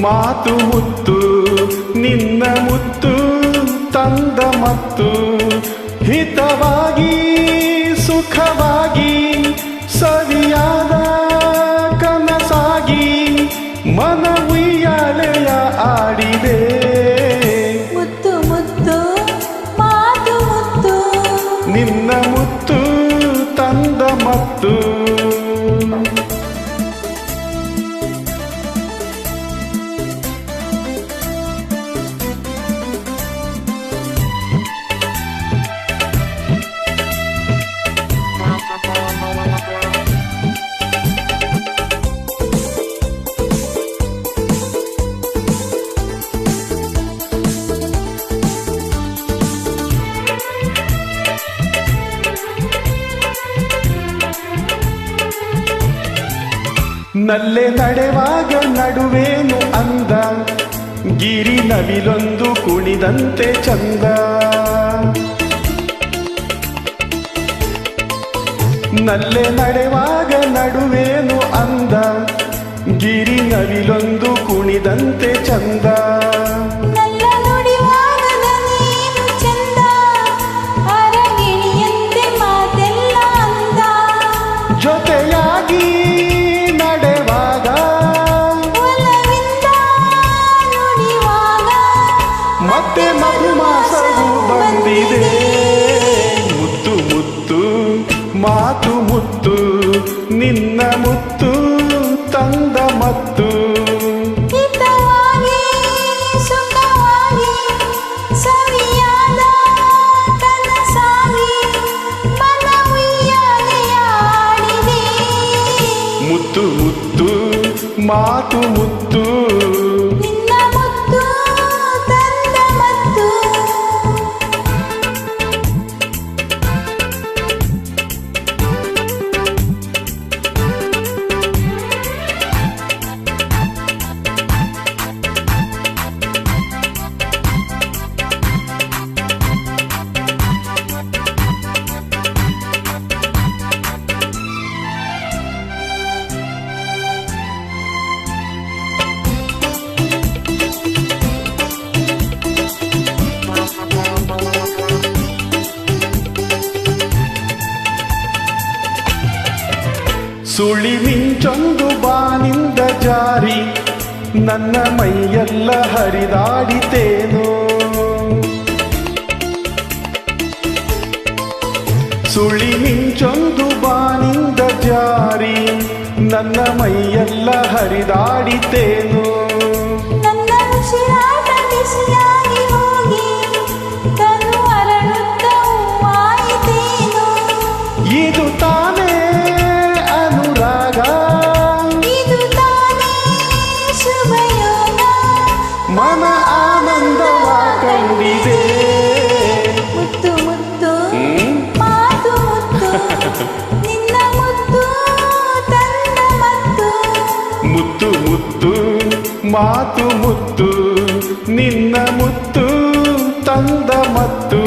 ಮಾತು ಮುತ್ತು ನಿನ್ನ ಮುತ್ತು ತಂದ ಮತ್ತು ಹಿತವಾಗಿ ಸುಖವಾಗಿ ನಲ್ಲೆ ನಡೆವಾಗ ನಡುವೇನು ಅಂದ? ಗಿರಿ ನವಿಲೊಂದು ಕುಣಿದಂತೆ ಚಂದ. ನಲ್ಲೆ ನಡೆವಾಗ ನಡುವೇನು ಅಂದ? ಗಿರಿ ನವಿಲೊಂದು ಕುಣಿದಂತೆ ಚಂದ. ಮಾತು ಮುತ್ತು ನಿನ್ನ ಮುತ್ತು ತಂದ ಮತ್ತು. ಮಾತು ಸುಖವಾಗಿ ಸುಳಿ ಮಿಂಚೊಂದು ಬಾನಿಂದ ಜಾರಿ ನನ್ನ ಮೈಯೆಲ್ಲ ಹರಿದಾಡಿತೇನೋ. ಸುಳಿ ಮಿಂಚೊಂದು ಬಾನಿಂದ ಜಾರಿ ನನ್ನ ಮೈಯೆಲ್ಲ ಹರಿದಾಡಿತೇನೋ. ಮನ ಆನಂದವ ಕಂಡಿದೆ ಮುತ್ತು ಮುತ್ತು ಮಾತು ಮುತ್ತು ನಿನ್ನ ಮುತ್ತು ತಂದ ಮತ್ತು. ಮುತ್ತು ಮುತ್ತು ಮಾತು ಮುತ್ತು ನಿನ್ನ ಮುತ್ತು ತಂದ ಮತ್ತು.